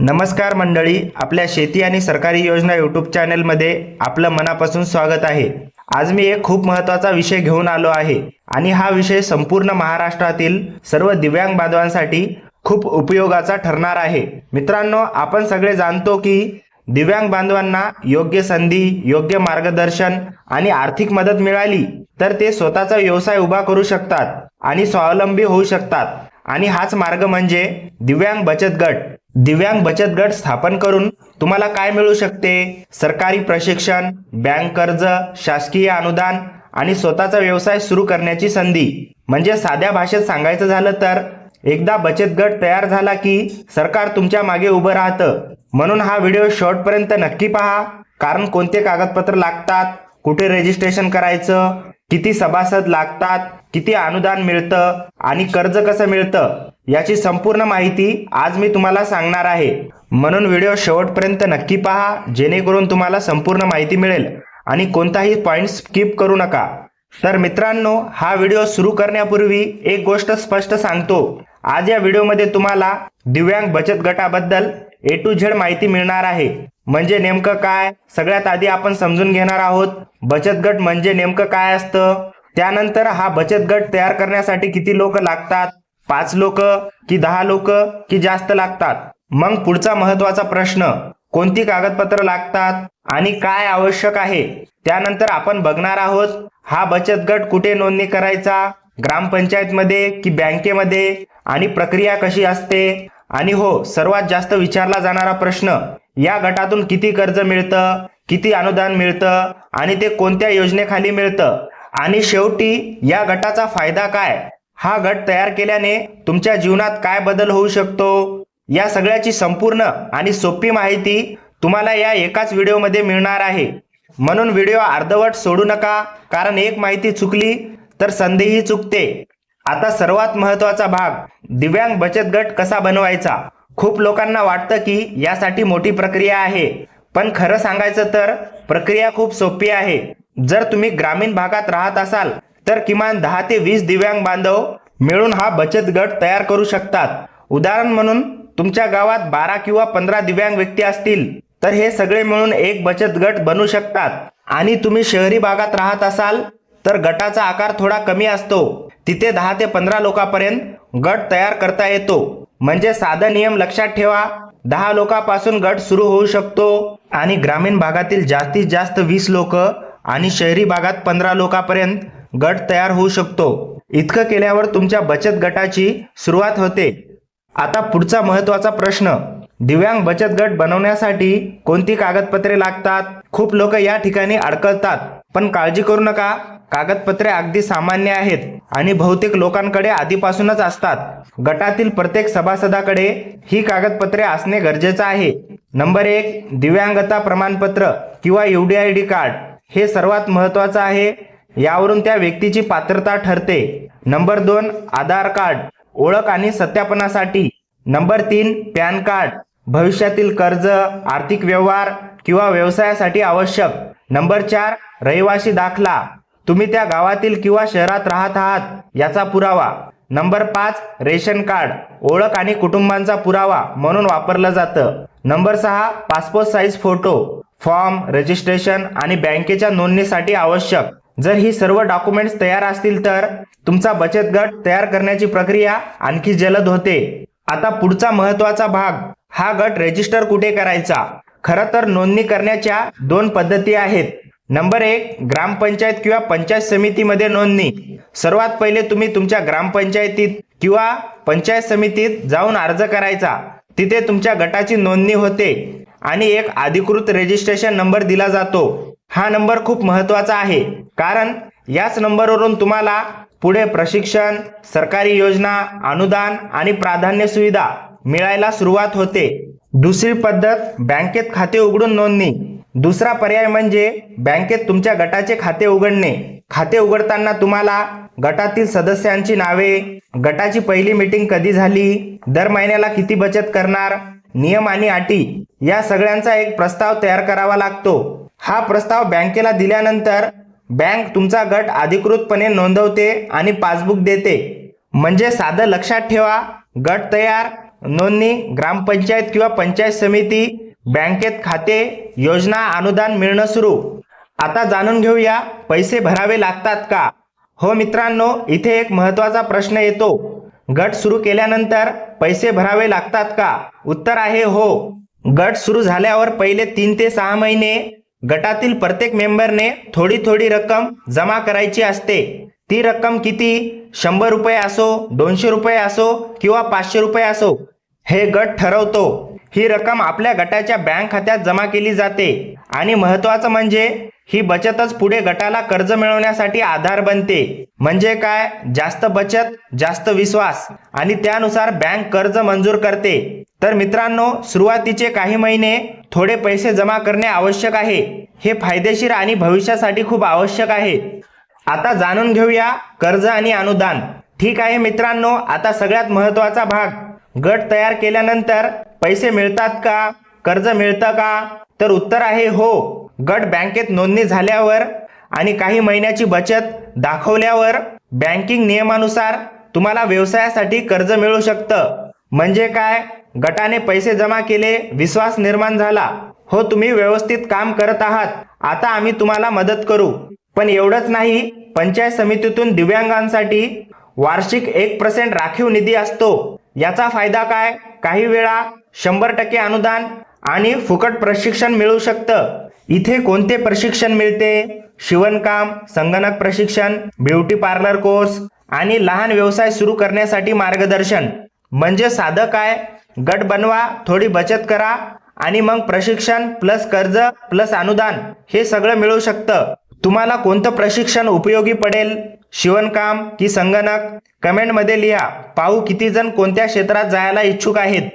नमस्कार मंडळी आपल्या शेती आणि सरकारी योजना यूट्यूब चॅनलमध्ये आपलं मनापासून स्वागत आहे. आज मी एक खूप महत्त्वाचा विषय घेऊन आलो आहे आणि हा विषय संपूर्ण महाराष्ट्रातील सर्व दिव्यांग बांधवांसाठी खूप उपयोगाचा ठरणार आहे. मित्रांनो आपण सगळे जाणतो की दिव्यांग बांधवांना योग्य संधी योग्य मार्गदर्शन आणि आर्थिक मदत मिळाली तर ते स्वतःचा व्यवसाय उभा करू शकतात आणि स्वावलंबी होऊ शकतात. आणि हाच मार्ग म्हणजे दिव्यांग बचत गट. दिव्यांग बचत गट स्थापन करून तुम्हाला काय मिळू शकते? सरकारी प्रशिक्षण बँक कर्ज शासकीय अनुदान आणि स्वतःचा व्यवसाय सुरू करण्याची संधी. म्हणजे साध्या भाषेत सांगायचं झालं तर एकदा बचत गट तयार झाला की सरकार तुमच्या मागे उभं राहतं. म्हणून हा व्हिडिओ शॉर्टपर्यंत नक्की पहा. कारण कोणते कागदपत्र लागतात? कुठे रजिस्ट्रेशन करायचं? किती सभासद लागतात किती अनुदान मिळतं आणि कर्ज कसं मिळतं याची संपूर्ण माहिती आज मी तुम्हाला सांगणार आहे. म्हणून व्हिडिओ शेवटपर्यंत नक्की पहा जेणेकरून तुम्हाला संपूर्ण माहिती मिळेल आणि कोणताही पॉईंट स्किप करू नका. तर मित्रांनो हा व्हिडिओ सुरू करण्यापूर्वी एक गोष्ट स्पष्ट सांगतो. आज या व्हिडिओमध्ये तुम्हाला दिव्यांग बचत गटाबद्दल ए टू झेड माहिती मिळणार आहे. म्हणजे नेमकं काय? सगळ्यात आधी आपण समजून घेणार आहोत बचत गट म्हणजे नेमकं काय असतं? त्यानंतर हा बचत गट तयार करण्यासाठी किती लोक लागतात? पाच लोक की दहा लोक की जास्त लागतात? मग पुढचा महत्त्वाचा प्रश्न कोणती कागदपत्र लागतात आणि काय आवश्यक आहे? त्यानंतर आपण बघणार आहोत हा बचत गट कुठे नोंदणी करायचा? ग्रामपंचायतमध्ये की बँकेमध्ये? आणि प्रक्रिया कशी असते? आणि हो सर्वात जास्त विचारला जाणारा प्रश्न या गटातून किती कर्ज मिळतं किती अनुदान मिळतं आणि ते कोणत्या योजनेखाली मिळतं? आणि शेवटी या गटाचा फायदा काय? हा गट तयार केल्याने तुमच्या जीवनात काय बदल होऊ शकतो? या सगळ्याची संपूर्ण आणि सोपी माहिती तुम्हाला या एकाच व्हिडिओमध्ये मिळणार आहे. म्हणून व्हिडिओ अर्धवट सोडू नका कारण एक माहिती चुकली तर संधीही चुकते. आता सर्वात महत्त्वाचा भाग दिव्यांग बचत गट कसा बनवायचा? खूप लोकांना वाटतं की यासाठी मोठी प्रक्रिया आहे. पण खरं सांगायचं तर प्रक्रिया खूप सोपी आहे. जर तुम्ही ग्रामीण भागात राहत असाल तर किमान दहा ते वीस दिव्यांग बांधव मिळून हा बचत गट तयार करू शकतात. उदाहरण म्हणून तुमच्या गावात बारा किंवा पंधरा दिव्यांग व्यक्ती असतील तर हे सगळे मिळून एक बचत गट बनू शकतात. आणि तुम्ही शहरी भागात राहत असाल तर गटाचा आकार थोडा कमी असतो. तिथे दहा ते पंधरा लोकांपर्यंत गट तयार करता येतो. म्हणजे साधा नियम लक्षात ठेवा. दहा लोकांपासून गट सुरू होऊ शकतो आणि ग्रामीण भागातील जास्तीत जास्त वीस लोक आणि शहरी भागात पंधरा लोकांपर्यंत गट तयार होऊ शकतो. इतकं केल्यावर तुमच्या बचत गटाची सुरुवात होते. आता पुढचा महत्त्वाचा प्रश्न. दिव्यांग बचत गट बनवण्यासाठी कोणती कागदपत्रे लागतात? खूप लोक या ठिकाणी अडकळतात पण काळजी करू नका. कागदपत्रे अगदी सामान्य आहेत आणि बहुतेक लोकांकडे आधीपासूनच असतात. गटातील प्रत्येक सभासदाकडे ही कागदपत्रे असणे गरजेचं आहे. नंबर एक दिव्यांगता प्रमाणपत्र किंवा यू डी कार्ड हे सर्वात महत्वाचं आहे. यावरून त्या व्यक्तीची पात्रता ठरते. नंबर दोन आधार कार्ड ओळख आणि सत्यापनासाठी. नंबर तीन पॅन कार्ड भविष्यातील कर्ज आर्थिक व्यवहार किंवा व्यवसायासाठी आवश्यक. नंबर चार रहिवासी दाखला. तुम्ही त्या गावातील किंवा शहरात राहत आहात याचा पुरावा. नंबर पाच रेशन कार्ड. ओळख आणि कुटुंबांचा पुरावा म्हणून वापरलं जातं. नंबर सहा passport size photo. Form registration आणि बँकेच्या नोंदणीसाठी आवश्यक. जर ही सर्व डॉक्युमेंट्स तयार असतील तर तुमचा बचत गट तयार करण्याची प्रक्रिया आणखी जलद होते. आता पुढचा महत्त्वाचा भाग हा गट रजिस्टर कुठे करायचा? खरं तर नोंदणी करण्याच्या दोन पद्धती आहेत. नंबर एक ग्रामपंचायत किंवा पंचायत समितीमध्ये नोंदणी. सर्वात पहिले तुम्ही तुमच्या ग्रामपंचायतीत किंवा पंचायत समितीत जाऊन अर्ज करायचा. तिथे तुमच्या गटाची नोंदणी होते आणि एक अधिकृत रजिस्ट्रेशन नंबर दिला जातो. हा नंबर खूप महत्त्वाचा आहे. कारण याच नंबरवरून तुम्हाला पुढे प्रशिक्षण सरकारी योजना अनुदान आणि प्राधान्य सुविधा मिळायला सुरुवात होते. दुसरी पद्धत बँकेत खाते उघडून नोंदणी. दुसरा पर्याय म्हणजे बँकेत तुमच्या गटाचे खाते उघडणे. खाते उघडताना तुम्हाला गटातील सदस्यांची नावे गटाची पहिली मीटिंग कधी झाली दर महिन्याला किती बचत करणार नियम आणि अटी या सगळ्यांचा एक प्रस्ताव तयार करावा लागतो. हा प्रस्ताव बँकेला दिल्यानंतर बँक तुमचा गट अधिकृतपणे नोंदवते आणि पासबुक देते. म्हणजे साधं लक्षात ठेवा गट तयार नोंदणी ग्रामपंचायत किंवा पंचायत समिती बँकेत खाते योजना अनुदान मिळणं सुरू. आता जाणून घेऊया पैसे भरावे लागतात का? हो मित्रांनो इथे एक महत्त्वाचा प्रश्न येतो. गट सुरू केल्यानंतर पैसे भरावे लागतात का? उत्तर आहे हो. गट सुरू झाल्यावर पहिले तीन ते सहा महिने गटातील प्रत्येक मेंबरने थोडी थोडी रक्कम जमा करायची असते. ती रक्कम किती? शंभर रुपये असो दोनशे रुपये असो किंवा पाचशे रुपये असो हे गट ठरवतो. ही रक्कम आपल्या गटाच्या बँक खात्यात जमा केली जाते. आणि महत्त्वाचं म्हणजे ही बचतच पुढे गटाला कर्ज मिळवण्यासाठी आधार बनते. म्हणजे काय? जास्त बचत जास्त विश्वास. आणि त्यानुसार बँक कर्ज मंजूर करते. तर मित्रांनो सुरुवातीचे काही महिने थोडे पैसे जमा करणे आवश्यक आहे. हे फायदेशीर आणि भविष्यासाठी खूप आवश्यक आहे. आता जाणून घेऊया कर्ज आणि अनुदान. ठीक आहे मित्रांनो आता सगळ्यात महत्त्वाचा भाग. गट तयार केल्यानंतर पैसे मिळतात का? कर्ज मिळतं का? तर उत्तर आहे हो. गट बँकेत नोंदणी झाल्यावर आणि काही महिन्याची बचत दाखवल्यावर बँकिंग नियमानुसार तुम्हाला व्यवसायासाठी कर्ज मिळू शकतं. म्हणजे काय? गटाने पैसे जमा केले विश्वास निर्माण झाला. हो तुम्ही व्यवस्थित काम करत आहात. आता आम्ही तुम्हाला मदत करू. पण एवढंच नाही पंचायत समितीतून दिव्यांगांसाठी वार्षिक एक पर्सेंट राखीव निधी असतो. याचा फायदा काय? काही वेळा शंभर टक्के अनुदान आणि फुकट प्रशिक्षण मिळू शकतं. इथे कोणते प्रशिक्षण मिळते? शिवणकाम संगणक प्रशिक्षण ब्युटी पार्लर कोर्स आणि लहान व्यवसाय सुरू करण्यासाठी मार्गदर्शन. म्हणजे साधं काय? गट बनवा थोडी बचत करा आणि मग प्रशिक्षण प्लस कर्ज प्लस अनुदान हे सगळं मिळू शकतं. तुम्हाला कोणतं प्रशिक्षण उपयोगी पडेल? शिवणकाम की संगणक? कमेंटमध्ये लिहा. पाहू किती जण कोणत्या क्षेत्रात जायला इच्छुक आहेत?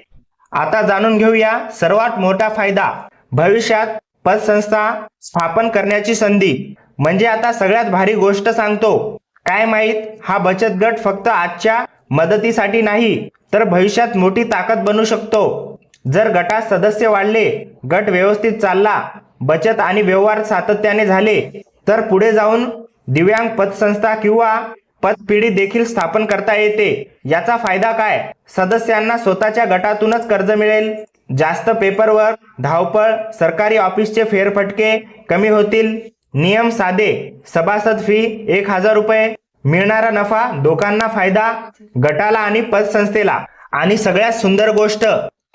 आता जाणून घेऊया सर्वात मोठा फायदा. भविष्यात पतसंस्था स्थापन करण्याची संधी. म्हणजे आता सगळ्यात भारी गोष्ट सांगतो. काय माहीत? हा बचत गट फक्त आजच्या मदतीसाठी नाही तर भविष्यात मोठी ताकद बनू शकतो. जर गटात सदस्य वाढले गट व्यवस्थित चालला बचत आणि व्यवहार सातत्याने झाले तर पुढे जाऊन दिव्यांग पतसंस्था किंवा पतपिढी देखील स्थापन करता येते. याचा फायदा काय? सदस्यांना स्वतःच्या गटातूनच कर्ज मिळेल. जास्त पेपरवर धावपळ सरकारी ऑफिसचे फेरफटके कमी होतील. नियम साधे सभासद फी एक हजार रुपये मिळणारा नफा दोघांना फायदा गटाला आणि पतसंस्थेला. आणि सगळ्यात सुंदर गोष्ट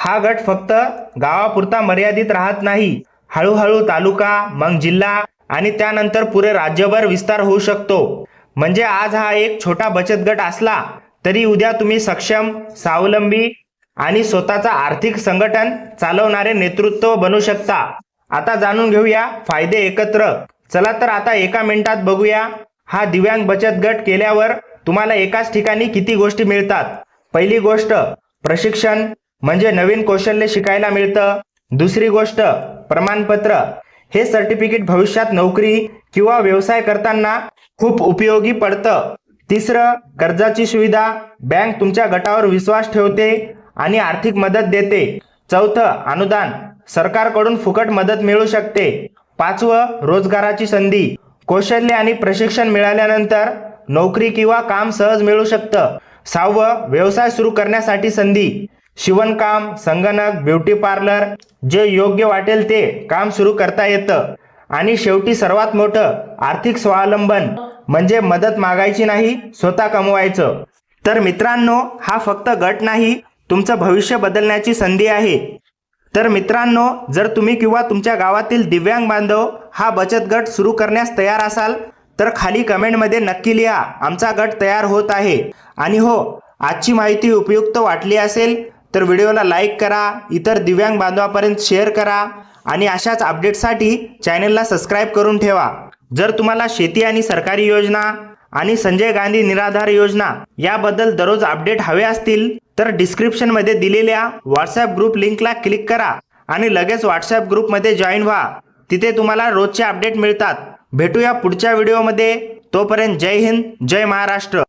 हा गट फक्त गावापुरता मर्यादित राहत नाही. हळूहळू तालुका मग जिल्हा आणि त्यानंतर पुरे राज्यभर विस्तार होऊ शकतो. म्हणजे आज हा एक छोटा बचत गट असला तरी उद्या तुम्ही सक्षम स्वावलंबी आणि स्वतःचा आर्थिक संघटन चालवणारे नेतृत्व बनू शकता. आता जाणून घेऊया फायदे एकत्र. चला तर आता एका मिनिटात बघूया. हा दिव्यांग बचत गट केल्यावर तुम्हाला एकाच ठिकाणी किती गोष्टी मिळतात? पहिली गोष्ट प्रशिक्षण म्हणजे नवीन कौशल्य शिकायला मिळतं. दुसरी गोष्ट प्रमाणपत्र. हे सर्टिफिकेट भविष्यात नोकरी किंवा व्यवसाय करताना खूप उपयोगी पडतं. तिसरं कर्जाची सुविधा. बँक तुमच्या गटावर विश्वास ठेवते आणि आर्थिक मदत देते. चौथं अनुदान. सरकारकडून फुकट मदत मिळू शकते. पाचवं रोजगाराची संधी. कौशल्य आणि प्रशिक्षण मिळाल्यानंतर नोकरी किंवा काम सहज मिळू शकतं. सहावं व्यवसाय सुरू करण्यासाठी संधी. शिवणकाम संगणक ब्युटी पार्लर जे योग्य वाटेल ते काम सुरू करता येतं. आणि शेवटी सर्वात मोठं आर्थिक स्वावलंबन म्हणजे मदत मागायची नाही स्वतः कमवायचं. तर मित्रांनो हा फक्त गट नाही तुमचं भविष्य बदलण्याची संधी आहे. तर मित्रांनो जर तुम्ही किंवा तुमच्या गावातील दिव्यांग बांधव हा बचत गट सुरू करण्यास तयार असाल तर खाली कमेंटमध्ये नक्की लिहा आमचा गट तयार होत आहे. आणि हो आजची माहिती उपयुक्त वाटली असेल तर व्हिडिओला लाईक करा इतर दिव्यांग बांधवापर्यंत शेअर करा आणि अशाच अपडेटसाठी चॅनलला सबस्क्राईब करून ठेवा. जर तुम्हाला शेती आणि सरकारी योजना आणि संजय गांधी निराधार योजना याबद्दल दररोज अपडेट हवे असतील तर डिस्क्रिप्शनमध्ये दिलेल्या व्हॉट्सॲप ग्रुप लिंकला क्लिक करा आणि लगेच व्हॉट्सॲप ग्रुपमध्ये जॉईन व्हा. तिथे तुम्हाला रोजचे अपडेट मिळतात. भेटूया पुढच्या व्हिडिओमध्ये. तोपर्यंत जय हिंद जय महाराष्ट्र.